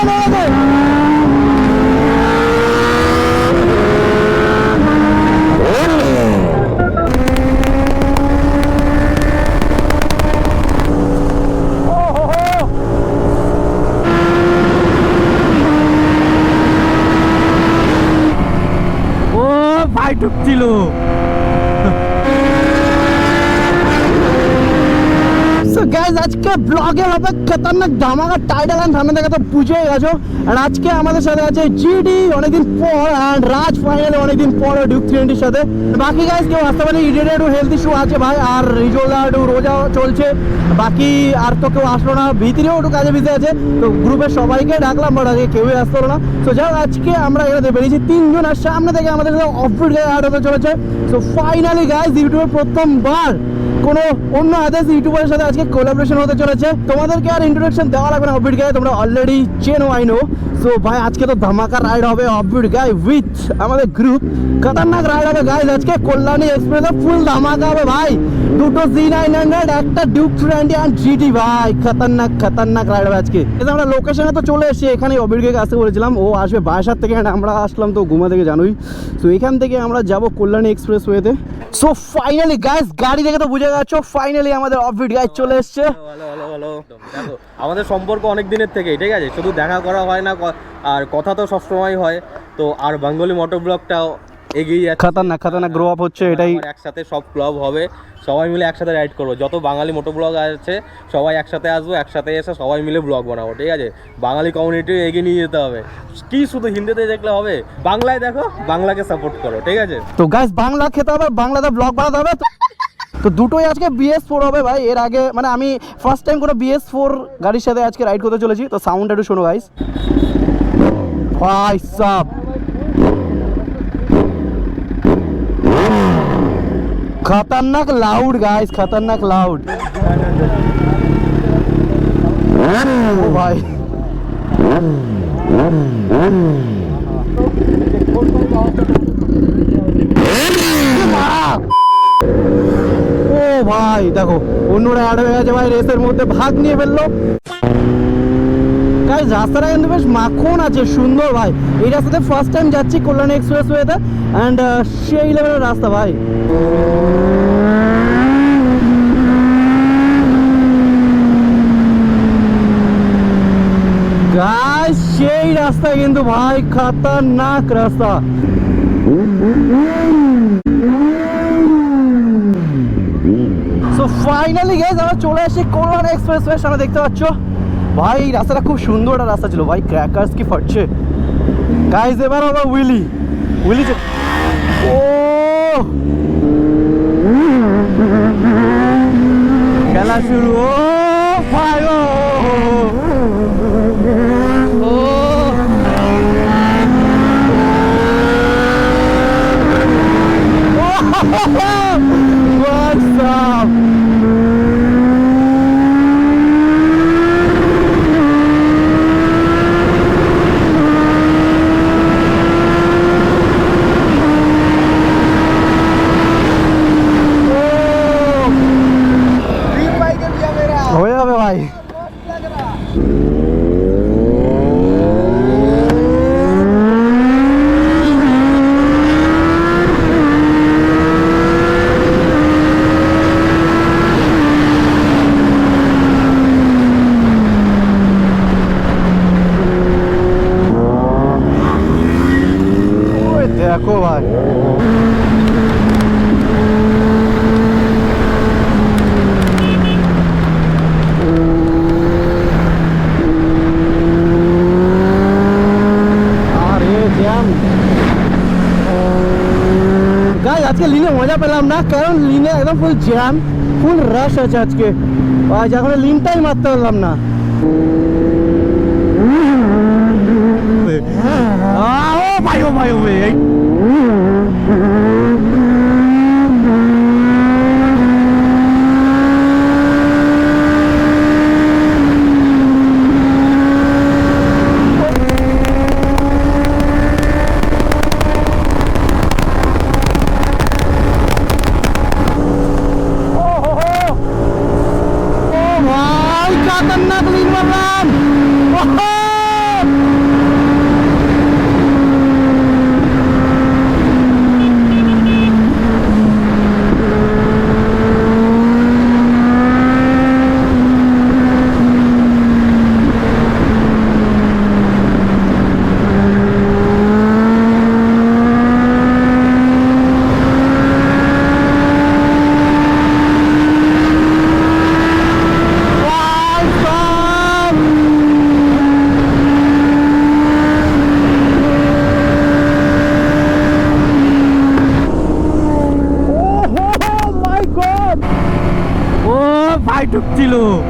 নেমেছে ও ভাই ঢুকছিল সো গাইজ আজকে ব্লগে হবে খতরনাক ধামাকা টাইটেল অ্যান্ড সামনে থেকে তো বুঝে গেছো। আর আজকে আমাদের সাথে আছে জিডি অনেকদিন পর অ্যান্ড রাজ ফাইনালে অনেকদিন পর ডিউক থ্রিএন্টির সাথে। বাকি গাইজ কেউ আসতে পারে ইডিয়ার একটু হেলথ ইস্যু আছে ভাই, আর রিজোলা একটু রোজা চলছে। বাকি আর তো কেউ আসলো না, ভিতরেও একটু কাজে বিজে আছে। তো গ্রুপের সবাইকে ডাকলাম বাট আগে কেউই আসতে না। তো যাই আজকে আমরা এখানে বেরিয়েছি তিনজন, আর সামনে থেকে আমাদের সাথে অফবিট গায়ে হতে চলেছে। সো ফাইনালি গাইজ ইউটিউবের প্রথমবার কোনো অন্য আদার্স ইউটিউবারের সাথে আজকে কোলাবোরেশন হতে চলেছে। তোমাদেরকে আর ইন্ট্রোডাকশন দেওয়া লাগবে না অফবিট গায়ে তোমরা অলরেডি চেনো আই নো সো ভাই, আজকে তো ধামাকা রাইড হবে অফবিট গায়ে উইথ আমাদের গ্রুপ খতরনাক রাইড হবে গাইজ আজকে কল্যাণী এক্সপ্রেসে ফুল ধামাকা হবে, ভাই। দুটো জি নাইন হান্ড্রেড একটা ডিউক টোয়েন্টি অ্যান্ড জিটি ভাই, খতরনাক খতরনাক রাইড হবে আজকে। যে আমরা লোকেশনে তো চলে এসেছি এখানে অবির গেকে আসতে বলেছিলাম। ও আসবে বাসার থেকে, and আমরা আসলাম তো ঘুমা থেকে, জানোই। সো এখান থেকে আমরা যাব কল্যাণী এক্সপ্রেস ওয়েতে সো ফাইনালি গাইস গাড়ি দেখে তো বুঝে ফাইনালি আমাদের গাইজ চলে এসছে। আমাদের সম্পর্ক অনেক দিনের থেকেই ঠিক আছে? শুধু দেখা করা হয় না আর কথা তো সবসময় হয়। তো আর বেঙ্গলি মোটর ব্লগটাও এগিয়ে যাচ্ছে। খতরনাক খতরনাক গ্রো আপ হচ্ছে এটাই। একসাথে সব ক্লাব হবে। সবাই মিলে একসাথে রাইড করব। যত বাঙালি মোটো ব্লগ আছে সবাই একসাথে আসব একসাথে এসে সবাই মিলে ব্লগ বানাবো ঠিক আছে? বাঙালি কমিউনিটি এগিয়ে নিয়ে যেতে হবে। কি শুধু হিন্দিতে দেখলে হবে? বাংলায় দেখো বাংলাকে সাপোর্ট করো ঠিক আছে? তো গাছ বাংলা খেতে হবে বাংলাতে ব্লগ বানাতে হবে তো- দুটোই আজকে বিএস ফোর হবে ভাই। এর আগে মানে আমি ফার্স্ট টাইম কোনো বিএস ফোর গাড়ির সাথে আজকে রাইড করতে চলেছি। তো সাউন্ড একটু শোনো গাইস ভাই সাব। খতরনাক লাউড গাইস খতরনাক লাউড ও ভাই। ও ভাই, দেখো, অন্যরা অ্যাড হয়ে গেছে ভাই, রেসের মধ্যে ভাগ নিয়ে ফেলল। গাইজ রাস্তাটা কিন্তু বেশ মাখন আছে, সুন্দর ভাই। এই রাস্তাতে ফার্স্ট টাইম যাচ্ছি কল্যাণী এক্সপ্রেস ওয়েতে অ্যান্ড সেই লেভেলের রাস্তা ভাই। গাইজ সেই রাস্তা কিন্তু ভাই, খতরনাক রাস্তা। সো ফাইনালি গেস আমরা চলে এসেছি কল্যাণ এক্সপ্রেস ওয়ে সামনে দেখতে পাচ্ছ? ভাই, রাস্তাটা খুব সুন্দর একটা রাস্তা ছিল। ভাই ক্র্যাকার্স কি ফাটছে? গাইজ এবার হবে উইলি। উইলি যে- ও! খেলা শুরু। ও, ভাই, ও up? হয়ে যাবে ভাই ওই দেখো ভাই আরে জ্যাম গাই আজকে লিনে মজা পেলাম না, কারণ লিনে একদম ফুল জ্যাম ফুল রাশ আছে আজকে। আজ এখন লিনটাই মারতে পারলাম না। ও ভাই ও ভাই ও ভাই এই ও ভাই খতরনাক লিন মারলাম ওহো! এসেছিল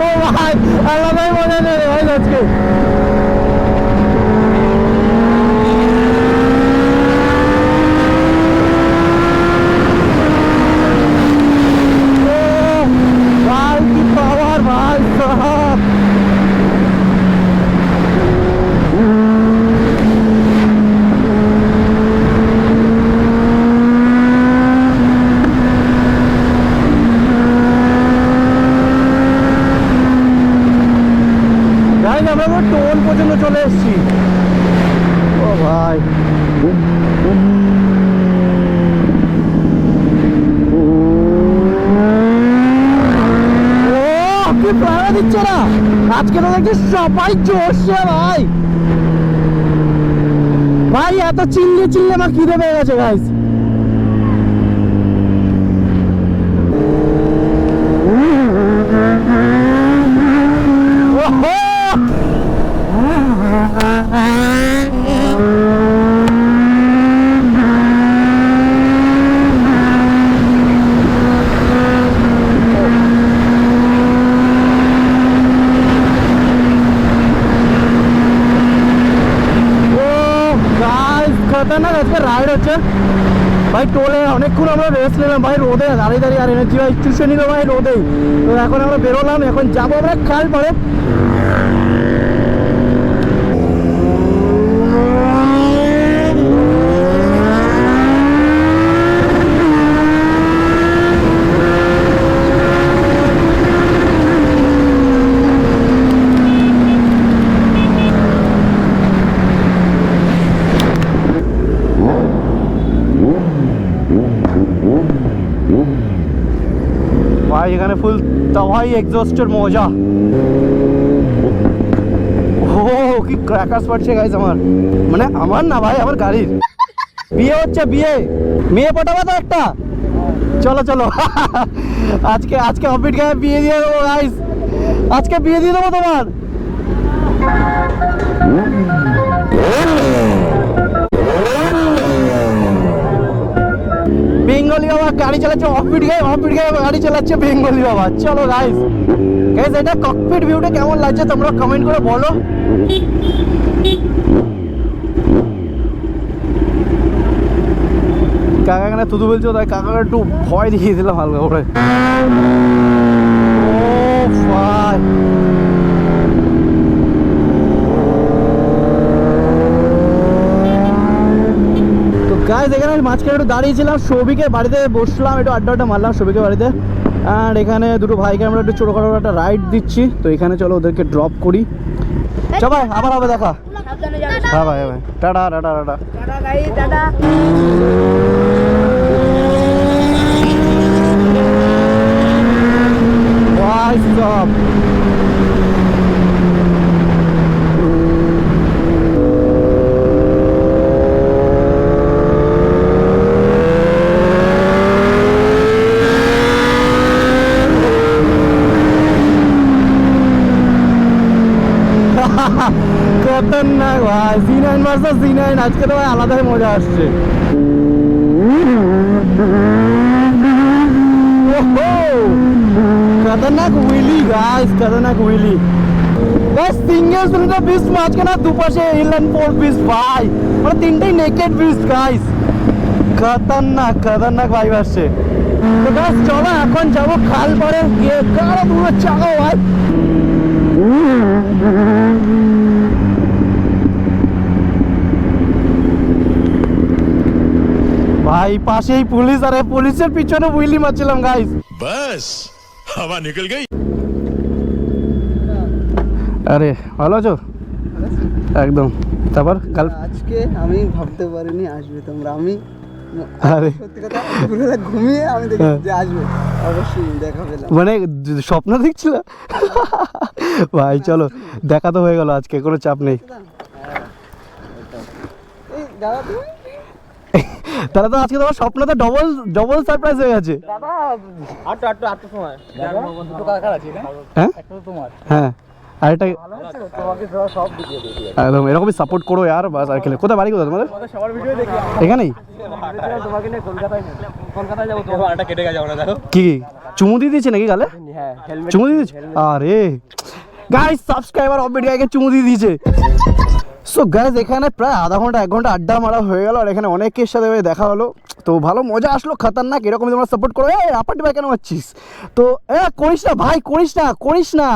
ও ভাই আলাদাই মজা নেই রে ভাই আজকে ও ভাই কি পাওয়ার ভাই সাহাব গাইজ আমরা পুরো টোল পর্যন্ত চলে এসেছি ও ভাই ও কি প্রাণা দিচ্ছে না আজকে তো দেখছি সবাই চড়ছে ভাই। ভাই এত চিল্লে চিল্লে আমার খিদে পেয়ে গেছে গাইজ ওহো ও গাইস খতরনাক আজকে রাইড হচ্ছে ভাই, টোলে অনেকক্ষণ আমরা রেস্ট নিলাম ভাই, রোদে দাঁড়িয়ে দাঁড়িয়ে আর এনার্জি ভাই চুষে নিল ভাই রোদেই তো এখন আমরা বেরোলাম, এখন যাব আমরা খাল পরে ভাই এখানে ফুল তাওয়াই এক্সস্টের মজা। ও, কি ক্র্যাকার্স পাচ্ছে গাইজ আমার। মানে আমার না, ভাই, আমার গাড়ির। বিয়ে হচ্ছে, বিয়ে। মেয়ে পটাবে তো একটা। চলো চলো। আজকে আজকে অফিট গায়ে বিয়ে দিয়ে দেবো গাইজ আজকে বিয়ে দিয়ে দেবো তোমার। বেঙ্গলি বাবা গাড়ি চালাচ্ছে অফিট গায়ে অফিট গায়ে গাড়ি চালাচ্ছে বেঙ্গলি বাবা। চলো গাইস গাইস এটা ককপিট ভিউটা কেমন লাগছে তোমরা কমেন্ট করে বলো। কাকা এখানে তুদু বলছো তাই কাকাকে একটু ভয় দেখিয়ে দিলাম হালকা করে। ও ভাই তো গাইজ এখানে মাঝখানে একটু দাঁড়িয়েছিলাম সৌভিকের বাড়িতে বসলাম একটু আড্ডা আড্ডা মারলাম সৌভিকের বাড়িতে। আর এখানে দুটো ভাইকে আমরা একটু ছোটোখাটো একটা রাইড দিচ্ছি। তো এখানে চলো ওদেরকে ড্রপ করি। চ ভাই আবার হবে দেখা। হ্যাঁ ভাই হ্যাঁ ভাই। Tata Tata Tata. টাটা ভাই সব খতরনাক ভাই G nine versus G nine আজকে তো ভাই আলাদাই মজা আসছে খতরনাক উইলি গাইস খতরনাক উইলি গাইস সিঙ্গেল সিলিন্ডার বিস মাঝখানে দুপাশে ইনলাইন ফোর বিস ভাই মানে তিনটেই নেকেড বিস গাইস খতরনাক খতরনাক ভাই আসছে। তো গাইস চলো এখন যাব খাল পাড়ে গিয়ে কারও দূরে চাগাও ভাই। ভাই পাশেই পুলিশ আরে পুলিশের পিছনে উইলি মারছিলাম গাইস বাস হাওয়া নিকল গই। আরে ভালো আছো? একদম। তারপর কাল আজকে আমি ভাবতে পারিনি আসবে তোমরা। আমি আরে। কথা ঘুমিয়ে আমি দেখি হ্যাঁ। যে আসবে। অবশ্যই দেখা পেলাম মানে স্বপ্ন দেখছিল? ভাই চলো দেখা তো হয়ে গেল আজকে কোনো চাপ নেই। এই দাদা তুমি? তাহলে তো আজকে তোমার স্বপ্ন তো ডবল ডবল সারপ্রাইজ হয়ে গেছে। আটটা আটটা আটটা সময়। হ্যাঁ? হ্যাঁ। আর এটা তোমাকে সব দিকে দিই একদম এরকমই সাপোর্ট করো यार বাস আর খেলে। কোথায় বাড়ি কোথায় তোমাদের? এখানেই? কি? চুমু দিয়ে দিয়েছে নাকি গালে? হ্যাঁ চুমু দিয়ে দিয়েছে? আরে। গাইস সাবস্ক্রাইবার অফ ভিডিওকে চুমু দিয়ে দিয়েছে। সো গাইস এখানে প্রায় আধা ঘণ্টা, এক ঘণ্টা আড্ডা মারা হয়ে গেল, আর এখানে অনেকের সাথে দেখা হলো। তো ভালো, মজা আসলো, খতরনাক, এরকম তোমরা সাপোর্ট করো। এ আপাটি ভাই, কেন মারছিস তো, এ, করিস না, ভাই, করিস না করিস না।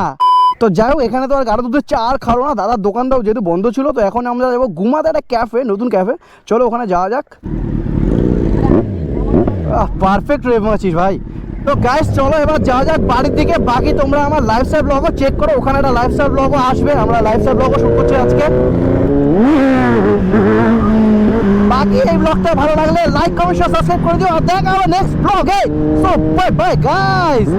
তো যাই হোক, এখানে তো আর গাড়ো দুধের চা আর খাব না। দাদার দোকানটাও যেহেতু বন্ধ ছিল, তো এখন আমরা যাব ঘুমাতে একটা ক্যাফে নতুন ক্যাফে চলো, ওখানে যাওয়া যাক। পারফেক্ট রেভ মাছিস ভাই। তো গাইস চলো এবার যা যাক বাড়ির দিকে। বাকি তোমরা আমার লাইফস্টাইল ব্লগও চেক করো। ওখানে একটা লাইফ লাইফস্টাইল ব্লগও আসবে। আমরা লাইফ লাইফস্টাইল ব্লগও শুট করছি আজকে। বাকি এই ব্লগটা ভালো লাগলে লাইক কমেন্ট সাবস্ক্রাইব করে দিও। আর দেখা হবে নেক্সট ব্লগে সো বাই বাই গাইস